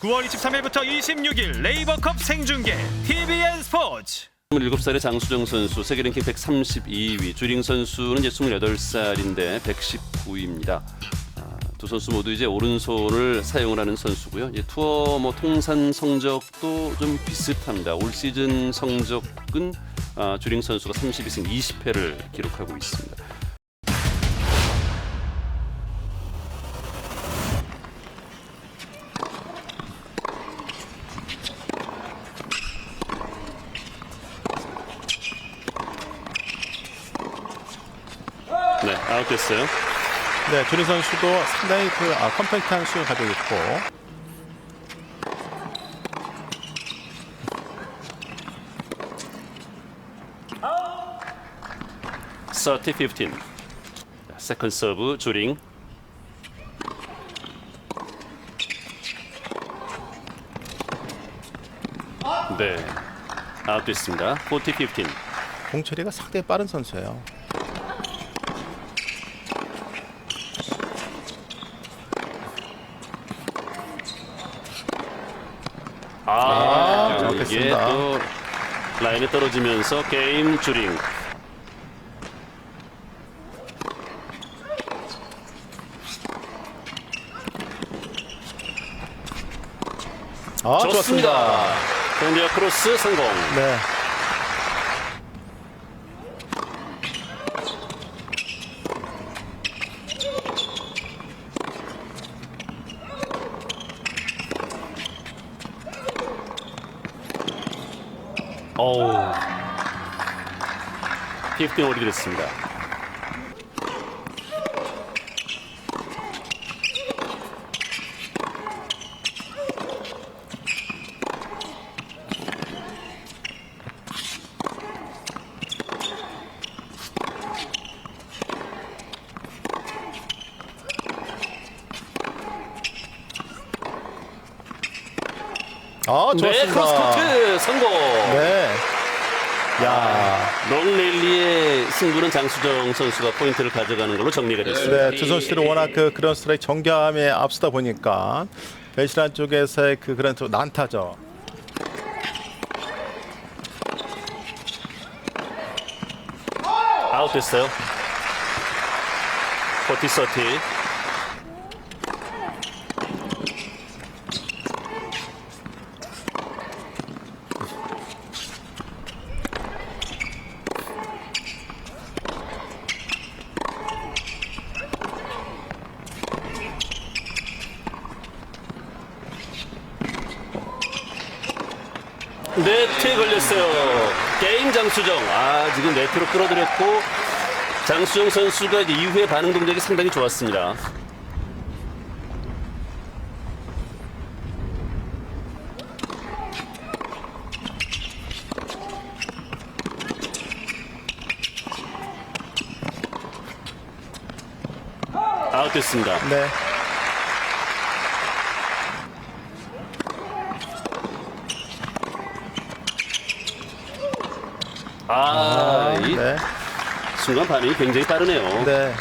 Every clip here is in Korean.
9월 23일부터 26일 레이버컵 생중계 TBN 스포츠 27살의 장수정 선수 세계 랭킹 132위 주링 선수는 이제 28살인데 119위입니다. 두 선수 모두 이제 오른손을 사용을 하는 선수고요. 이제 투어 뭐 통산 성적도 좀 비슷합니다. 올 시즌 성적은 아, 주링 선수가 32승 20패를 기록하고 있습니다. 네, 아웃됐어요. 네, 조린 선수도 상당히 그 아, 컴팩트한 스윙을 가지고 있고 30, 15. 세컨드 서브 주링. 네. 아웃됐습니다. 40, 15. 공 처리가 상당히 빠른 선수예요. 이게. 또 라인에 떨어지면서 게임 주링. 아, 좋습니다. 밴디어 크로스 성공. 네. 어우. 15 오리게 됐습니다. 아, 네, 좋습니다. 크로스코트 성공. 네. 야, 롱랠리의 승부는 장수정 선수가 포인트를 가져가는 걸로 정리가 됐습니다. 네, 두 선수들은 워낙 그 그런 스트라이크 정교함에 앞서다 보니까 베시란 쪽에서의 그 그런 또 난타죠. 아웃 됐어요. 40, 30. 네트에 걸렸어요. 게임 장수정. 아, 지금 네트로 끌어들였고 장수정 선수가 이제 이후에 반응 동작이 상당히 좋았습니다. 아웃됐습니다. 네. 아, 이 네. 순간 반응이 굉장히 빠르네요. 네.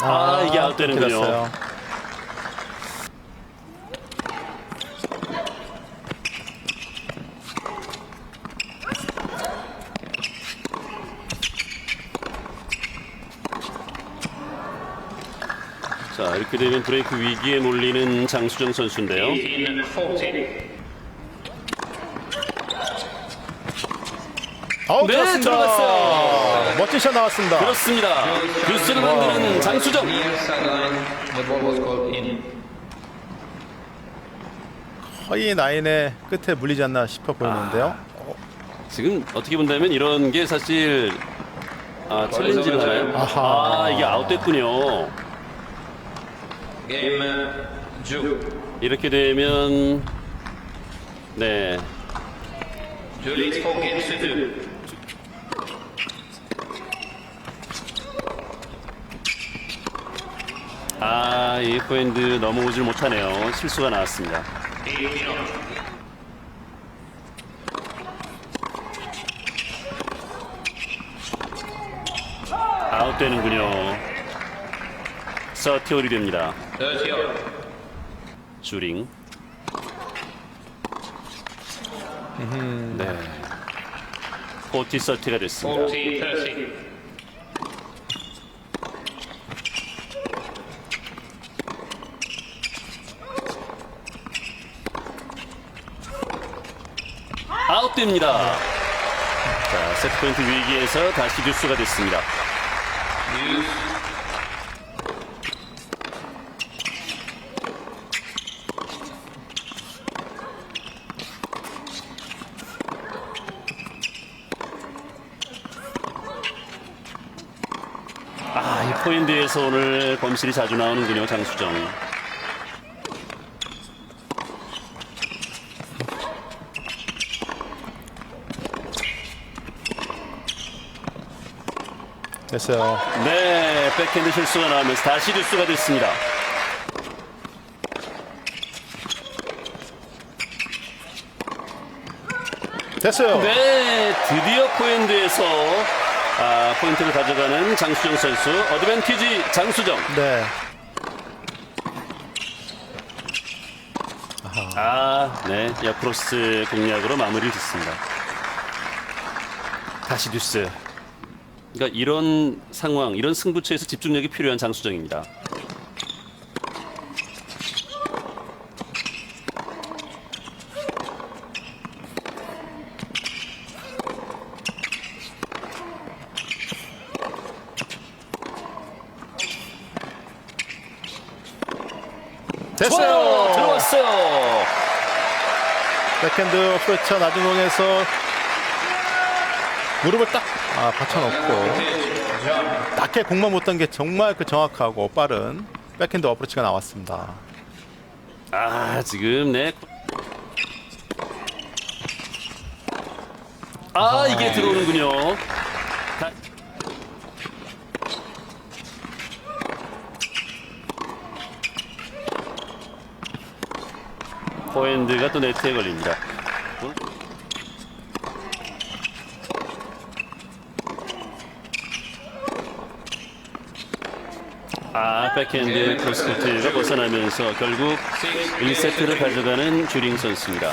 아, 이게 또 아웃되는군요. 길었어요. 이렇게 되면 브레이크 위기에 몰리는 장수정 선수인데요. 아우, 네, 좋았습니다. 들어갔어요. 멋진 샷 나왔습니다. 그렇습니다. 뉴스를 만드는 장수정. 거의 나인의 끝에 물리지 않나 싶어 보이는데요. 지금 어떻게 본다면 이런 게 사실 아, 챌린지를 하나요? 아하. 아, 이게 아웃됐군요. Game uh, Ju. 이렇게 되면 네. To two. 아, 이 포핸드 넘어오질 못하네요. 실수가 나왔습니다. 아웃되는군요. 서티올이 됩니다. 30 up. 주링. 네. 포티 서티가 됐습니다. 40 30. 아웃됩니다. 자, 세트포인트 위기에서 다시 뉴스가 됐습니다. 아, 포인트에서 오늘 범실이 자주 나오는군요, 장수정. 됐어요. 네, 백핸드 실수가 나오면서 다시 뉴스가 됐습니다. 됐어요. 네, 드디어 포핸드에서 아, 포인트를 가져가는 장수정 선수. 어드밴티지 장수정. 네. 아, 네, 옆크로스 공략으로 마무리를 짓습니다. 다시 뉴스. 그러니까 이런 상황, 이런 승부처에서 집중력이 필요한 장수정입니다. 됐어요. 좋아요! 들어왔어요. 백핸드 프레처 낮은 공에서 무릎을 딱 아, 받쳐놓고 낮게 공만 못던게 정말 그 정확하고 빠른 백핸드 어프로치가 나왔습니다. 아, 지금 네. 아, 이게 들어오는군요. 포핸드가 또 네트에 걸립니다. 아, 백핸드 크로스코트가 벗어나면서 결국 1세트를 가져가는 주링 선수입니다.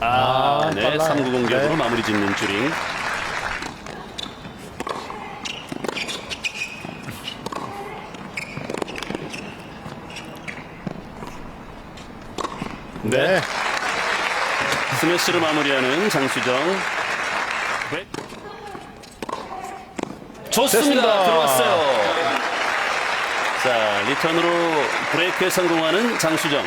아, 아, 네, 빨라요. 3구 공격으로 네. 마무리 짓는 주링. 네. 스매시로 마무리하는 장수정. 네. 좋습니다. 됐습니다. 들어왔어요. 자, 리턴으로 브레이크에 성공하는 장수정.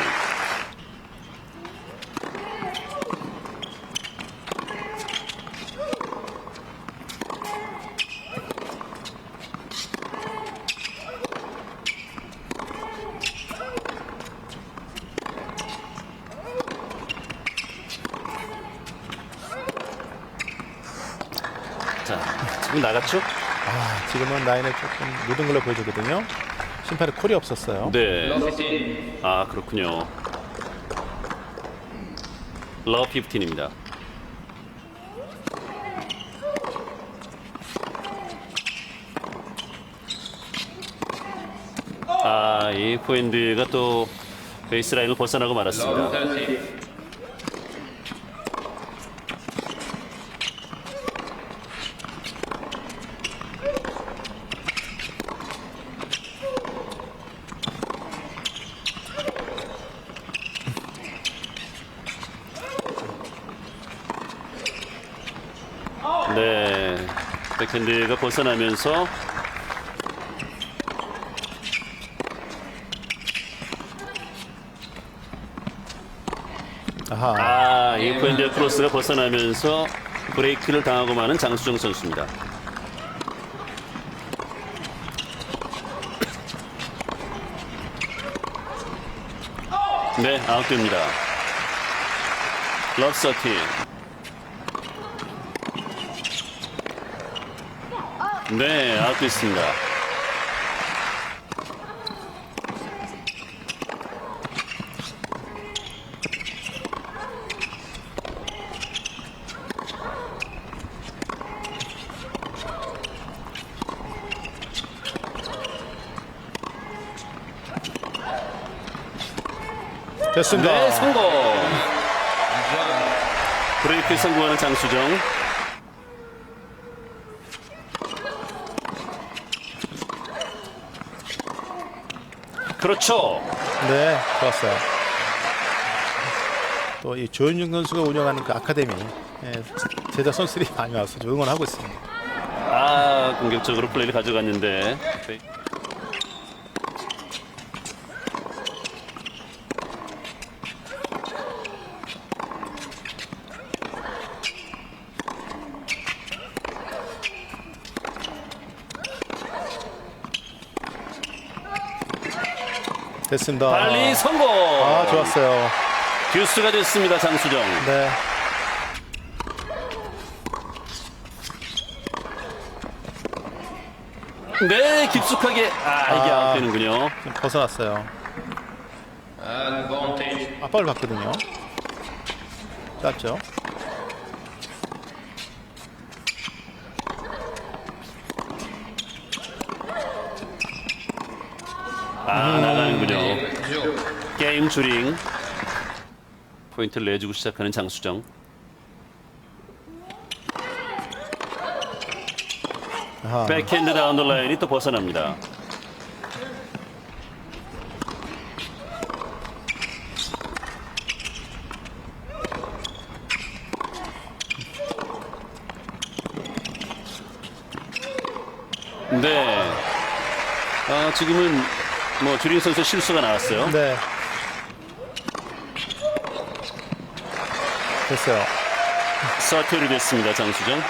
자, 지금 나갔죠? 아, 지금은 라인에 조금 묻은 걸로 보여주거든요. 심판에 콜이 없었어요. 네. 아, 그렇군요. 러 15입니다. 아, 이 포핸드가 또 베이스라인을 벗어나고 말았습니다. 30. 네. 백핸드가 벗어나면서 아하. 아, 이 포핸드 크로스가 벗어나면서 브레이크를 당하고 마는 장수정 선수입니다. 네, 아웃됩니다. 럽서티. 네, 아웃됐습니다. 됐습니다. 네, 성공. 브레이크 성공하는 장수정. 그렇죠. 네, 좋았어요. 또 이 조현중 선수가 운영하는 그 아카데미 예, 제자 선수들이 많이 와서 좀 응원하고 있습니다. 아, 공격적으로 플레이를 가져갔는데. 됐습니다. 발리 성공. 아, 좋았어요. 듀스가 됐습니다, 장수정. 네. 네, 깊숙하게 아 이게 아. 아웃되는군요. 좀 벗어났어요. 압박을 받거든요. 짧죠? 아 나가는군요. Joe. 게임 주링 포인트를 내주고 시작하는 장수정. 백핸드 다운 더 라인이 또 벗어납니다. 네. 아, 지금은 뭐 주린 선수 실수가 나왔어요. 네. 됐어요. 서틀이 됐습니다, 장수정.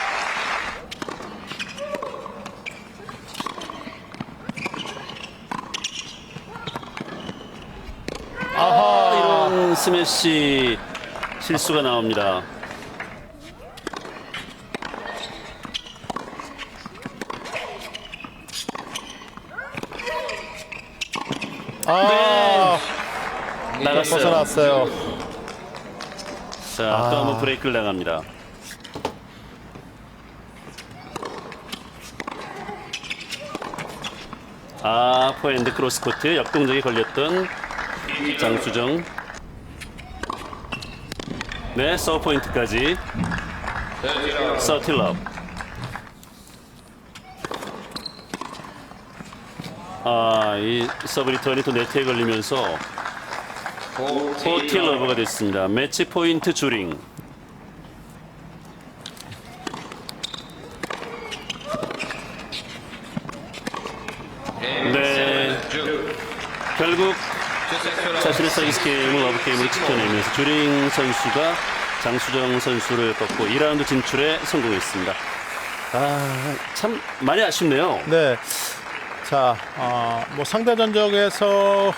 아하, 이런 스매시 실수가 나옵니다. 아, 나갔어요. 벗어났어요. 자, 또 한번 브레이크를 나갑니다. 아, 포핸드 크로스 코트 역동적이 걸렸던 장수정. 네, 서브 포인트까지. 서틸럽. 아, 이 서브 리턴이 또 네트에 걸리면서 포틸 러브가 됐습니다. 매치 포인트 주링. 네. 결국. 자신의 서비스 게임을 러브 게임으로 지켜내면서 주링 선수가 장수정 선수를 꺾고 2라운드 진출에 성공했습니다. 아, 참 많이 아쉽네요. 네. 자, 어, 뭐 상대 전적에서는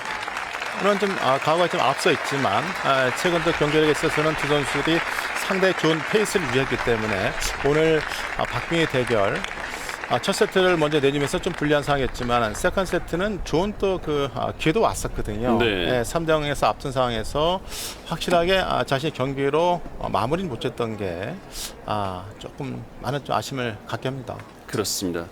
좀 아, 과거에 좀 앞서 있지만 아, 최근 또 경기력에 있어서는 두 선수들이 상당히 좋은 페이스를 유지했기 때문에 오늘 아, 박빙의 대결 아, 첫 세트를 먼저 내주면서 좀 불리한 상황이었지만 세컨 세트는 좋은 또그 기회도 왔었거든요. 네. 3점에서 앞선 상황에서 확실하게 아, 자신의 경기로 어, 마무리는 못했던 게 아, 조금 많은 좀 아쉬움을 갖게 합니다. 그렇습니다.